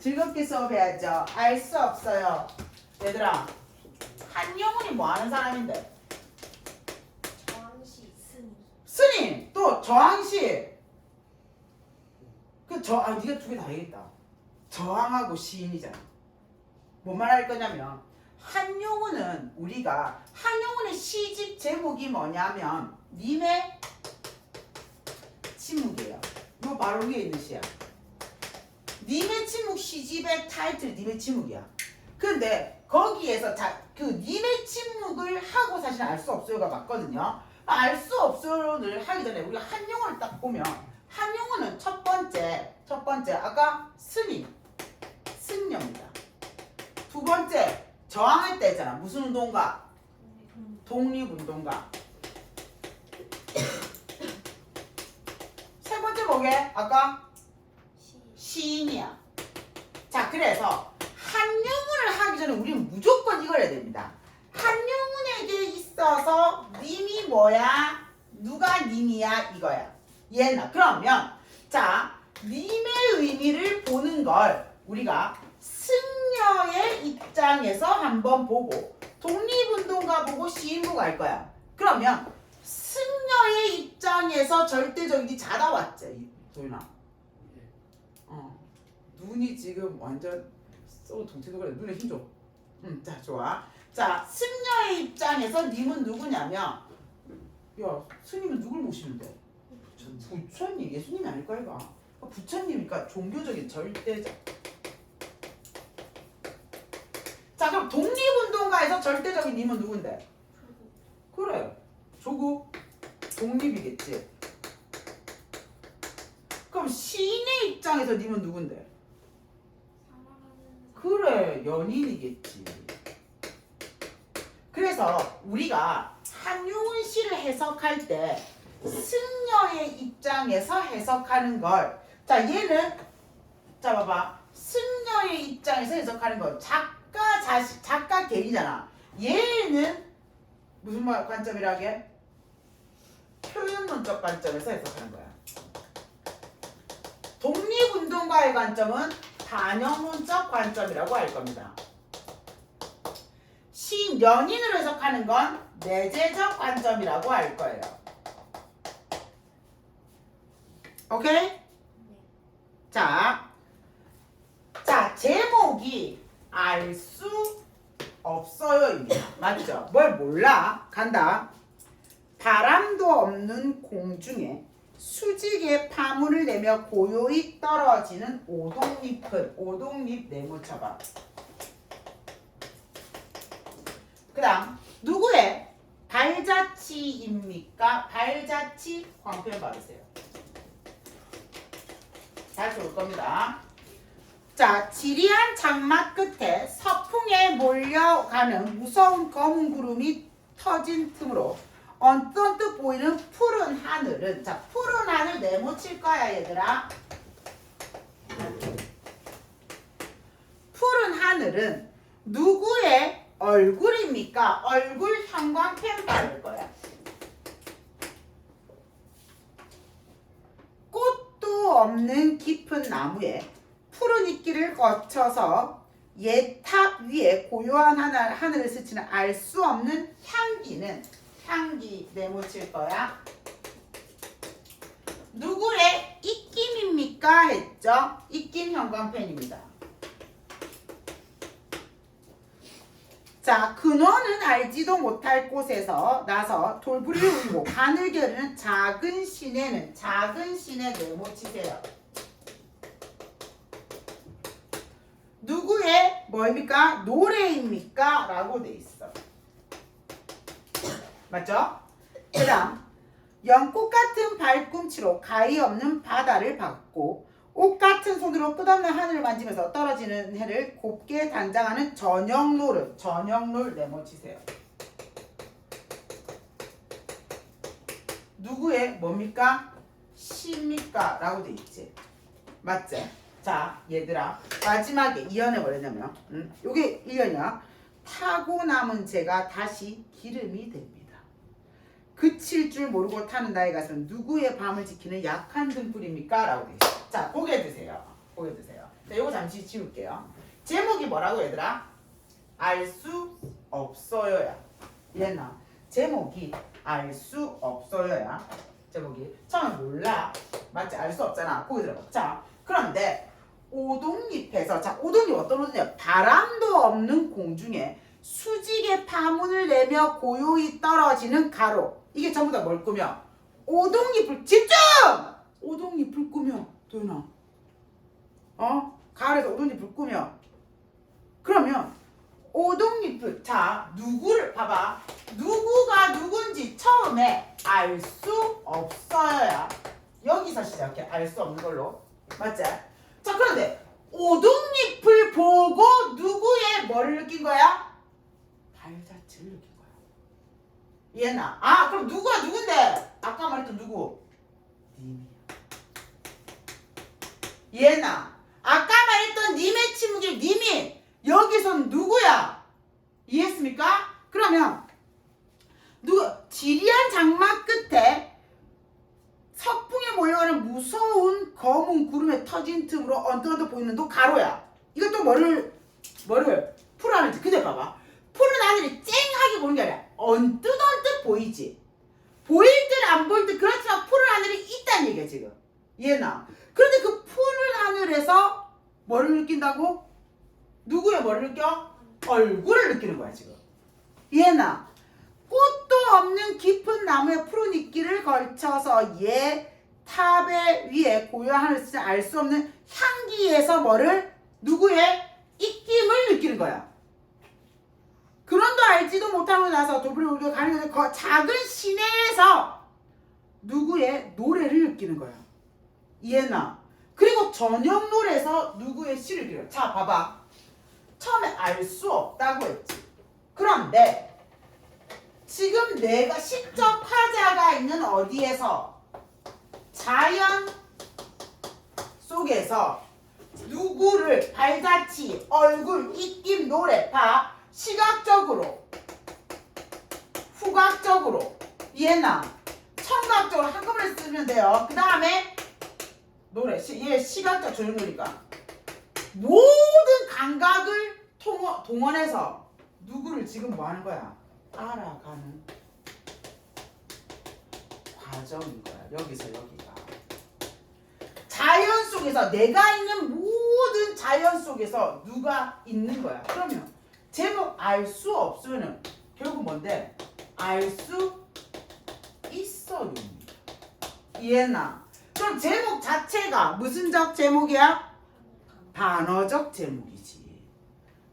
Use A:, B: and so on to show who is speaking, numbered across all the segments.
A: 즐겁게 수업해야죠. 알 수 없어요. 얘들아, 한영훈이 뭐 하는 사람인데?
B: 저항시 스니
A: 스님 또 저항시 그 저 아 네가 두 개 다 얘기했다 저항하고 시인이잖아 뭔 말 할 거냐면 한용운은 우리가 한용운의 시집 제목이 뭐냐면 님의 침묵이에요 이거 바로 위에 있는 시야 님의 침묵 시집의 타이틀 님의 침묵이야. 근데 거기에서 자, 그 님의 침묵을 하고 사실 알 수 없어요가 맞거든요. 알 수 없어요를 하기 전에 우리가 한 용어를 딱 보면 한 용어는 첫 번째 첫 번째 아까 스님 승려입니다. 두 번째 저항할 때 있잖아. 무슨 운동가? 독립운동가. 세 번째 뭐게? 아까
B: 시
A: 시인이야. 자 그래서 한용운을 하기 전에 우리는 무조건 이걸 해야 됩니다. 한용운에게 있어서 님이 뭐야? 누가 님이야? 이거야. 얘나 그러면 자 님의 의미를 보는 걸 우리가 승려의 입장에서 한번 보고 독립운동가 보고 시인 보고 할 거야. 그러면 승려의 입장에서 절대적인 자다 왔지 도윤아. 어. 눈이 지금 완전 쏘 동태도 그래 눈에 힘 줘. 음, 자 좋아. 자 승려의 입장에서 님은 누구냐면 야 스님은 누굴 모시는데? 부처님 예수님이 아닐 거야 이거. 아, 부처님이니까 종교적인 절대적. 자 그럼 독립운동가에서 절대적인 님은 누군데? 그래 조국 독립이겠지. 그럼 시인의 입장에서 님은 누군데? 그래 연인이겠지. 그래서 우리가 한용운 씨를 해석할 때 승려의 입장에서 해석하는 걸. 자 얘는 자 봐봐 승려의 입장에서 해석하는 거 작가 자식 작가 개인이잖아. 얘는 무슨 말 관점이라게? 표현론적 관점에서 해석하는 거야. 독립운동가의 관점은 반영론적 관점이라고 할 겁니다. 시 연인으로 해석하는 건 내재적 관점이라고 할 거예요. 오케이?
B: 네
A: 자, 자 제목이 알 수 없어요입니다. 맞죠? 뭘 몰라? 간다. 바람도 없는 공중에 수직의 파문을 내며 고요히 떨어지는 오동잎은 오동잎 네모쳐봐. 그다음 누구의 발자취입니까? 발자취 광표를 받으세요. 다시 올 겁니다. 자, 지리한 장막 끝에 서풍에 몰려가는 무서운 검은 구름이 터진 틈으로 언뜻 보이는 푸른 하늘은 자, 푸른 하늘 네모 칠 거야, 얘들아. 푸른 하늘은 누구의 얼굴입니까? 얼굴 형광펜 바를 거야. 꽃도 없는 깊은 나무에 푸른 이끼를 거쳐서 예탑 위에 고요한 하늘, 하늘을 스치는 알 수 없는 향기는 향기 네모 칠 거야. 누구의 입김입니까? 했죠? 입김 형광펜입니다. 자, 근원은 알지도 못할 곳에서 나서 돌부리를 울리고 간을 겨루는 작은 시내는 작은 시내 네모치세요. 누구의 뭐입니까? 노래입니까? 라고 돼 있어. 맞죠? 그 다음 연꽃 같은 발꿈치로 가히 없는 바다를 받고 옷 같은 손으로 끝없는 하늘을 만지면서 떨어지는 해를 곱게 단장하는 저녁롤을 저녁롤 네모치세요. 누구의 뭡니까? 시입니까? 라고 돼 있지. 맞지? 자, 얘들아. 마지막에 이연에 뭐랬냐면, 음, 요게 1년이야. 타고 남은 재가 다시 기름이 됩니다. 그칠 줄 모르고 타는 나의 가슴은 누구의 밤을 지키는 약한 등불입니까? 라고 돼 있어. 자, 보게 드세요. 보여주세요. 자, 요거 잠시 지울게요. 제목이 뭐라고 얘들아? 알 수 없어요야. 얘나 제목이 알 수 없어요야. 제목이 처음에 몰라 맞지 알 수 없잖아. 거기 들어봐. 자 그런데 오동잎에서 자 오동잎 어떤 오동이냐? 바람도 없는 공중에 수직의 파문을 내며 고요히 떨어지는 가로. 이게 전부 다 뭘 꾸며? 오동잎을 집중! 오동잎을 꾸며 도윤아. 어? 가을에서 오동잎을 꾸며. 그러면 오동잎을 자 누구를 봐봐. 누구가 누군지 처음에 알 수 없어야 여기서 시작해 알 수 없는 걸로 맞지? 자 그런데 오동잎을 보고 누구의 뭐를 느낀 거야? 발자취를 느낀 거야. 이해나? 아 그럼 누구가 누군데? 아까 말했던 누구? 님이야. 이해나? 아까 말했던 님의 침묵이 님이 여기선 누구야? 이해했습니까? 그러면 누구 지리한 장막 끝에 석풍에 몰려가는 무서운 검은 구름에 터진 틈으로 언뜻언뜻 보이는 너 가로야. 이것도 뭐를 뭐를 풀하는지 근데 봐봐. 푸른 하늘이 쨍하게 보는 게 아니라 언뜻언뜻 보이지. 보일 듯 안 보일 듯 그렇지만 푸른 하늘이 있다는 얘기야 지금. 얘나. 그런데 그 푸른 하늘에서 뭐를 느낀다고? 누구의 뭐를 느껴? 얼굴을 느끼는 거야 지금. 얘나. 꽃도 없는 깊은 나무의 푸른 이끼를 걸쳐서 얘 탑의 위에 고요한 하늘을 알수 없는 향기에서 뭐를 누구의 입김을 느끼는 거야. 알지도 못하고 나서 도부리 울고 가는 그 작은 시내에서 누구의 노래를 느끼는 거야. 이해나. 그리고 저녁 노래에서 누구의 시를 들려. 자, 봐봐. 처음에 알 수 없다고 했지. 그런데 지금 내가 시적 화자가 있는 어디에서 자연 속에서 누구를 발자취, 얼굴, 입김, 노래 다 시각적으로, 후각적으로, 이해나, 청각적으로 한꺼번에 쓰면 돼요. 그 다음에 노래, 시, 얘 시각적 조형놀이가 모든 감각을 통어, 동원해서 누구를 지금 뭐 하는 거야? 알아가는 과정인 거야. 여기서 여기가. 자연 속에서 내가 있는 모든 자연 속에서 누가 있는 거야. 그러면 제목 알 수 없으면 결국 뭔데? 알 수 있어요. 이해나? 그럼 제목 자체가 무슨 적 제목이야? 반어적 제목이지.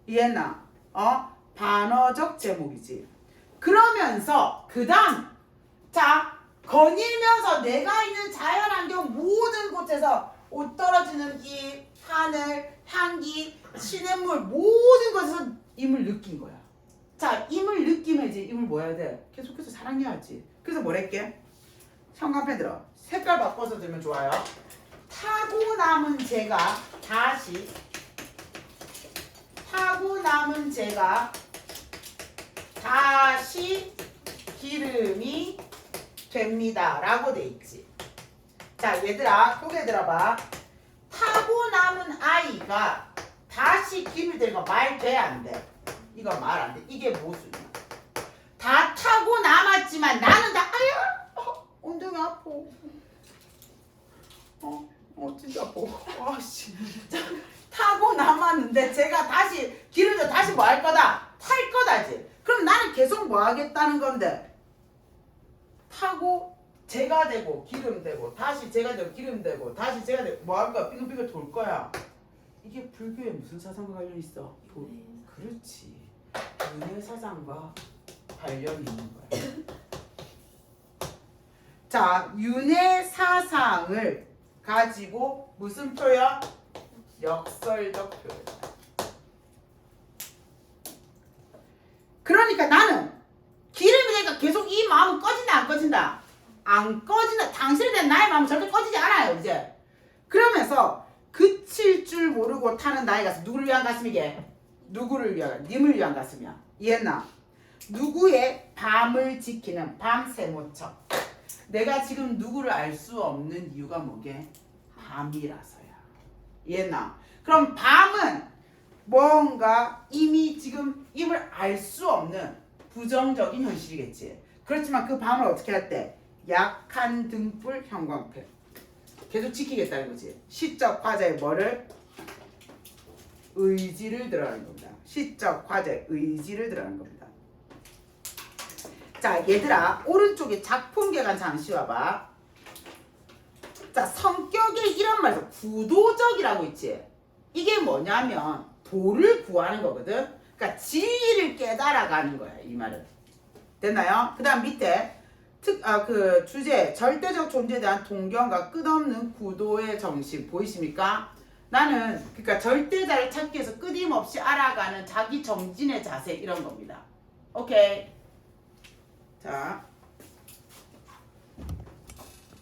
A: 이해나? 어? 반어적 제목이지. 그러면서 그 다음 자 거닐면서 내가 있는 자연환경 모든 곳에서 옷 떨어지는 이 하늘 향기 시냇물 모든 것에서 임을 느낀 거야. 자 임을 느끼면 이제 임을 뭐 해야 돼? 계속해서 사랑해야지. 그래서 뭐랄게? 현관펜 들어. 색깔 바꿔서 들면 좋아요. 타고 남은 제가 다시 타고 남은 제가 다시 기름이 됩니다. 라고 돼 있지. 자, 얘들아, 고개 들어봐. 타고 남은 아이가 다시 기름이 되는 거말 돼, 안 돼? 이거 말 안 돼. 이게 모순이야. 다 타고 남았지만 나는 다, 아유, 어, 엉덩이 아파. 어, 어, 진짜 아파. 아, 씨. 타고 남았는데 제가 다시 기름도 다시 뭐 할 거다? 탈 거다지. 그럼 나는 계속 뭐 하겠다는 건데? 타고 제가 되고 기름 되고 다시 제가 되고 기름 되고 다시 제가 되고 뭐 할 거야? 빙글빙글 돌 거야. 이게 불교에 무슨 사상과 관련 있어? 도- 그렇지. 은혜 사상과 관련이 있는 거야. 자, 윤회 사상을 가지고 무슨 표현? 역설적 표현. 그러니까 나는 기름이 되니까 계속 이 마음은 꺼진다 안 꺼진다? 안 꺼진다. 당신에 대한 나의 마음은 절대 꺼지지 않아요 이제. 그러면서 그칠 줄 모르고 타는 나의 가슴 누구를 위한 가슴이게? 누구를 위한 님을 위한 가슴이야. 이해나? 누구의 밤을 지키는 밤새모척. 내가 지금 누구를 알 수 없는 이유가 뭐게? 밤이라서야. 이해했나? 그럼 밤은 뭔가 이미 지금 임을 알 수 없는 부정적인 현실이겠지. 그렇지만 그 밤을 어떻게 할 때? 약한 등불 형광펜. 계속 지키겠다는 거지. 시적 화자의 뭐를? 의지를 들어가는 겁니다. 시적 화자의 의지를 들어가는 겁니다. 자, 얘들아, 오른쪽에 작품계관 잠시 와봐. 자, 성격에 이런 말에서 구도적이라고 있지. 이게 뭐냐면 도를 구하는 거거든. 그러니까 진리를 깨달아가는 거야, 이 말은. 됐나요? 그 다음 밑에 특, 아, 그 주제 절대적 존재에 대한 동경과 끝없는 구도의 정신 보이십니까? 나는 그러니까 절대자를 찾기 위해서 끊임없이 알아가는 자기 정진의 자세 이런 겁니다. 오케이. 자,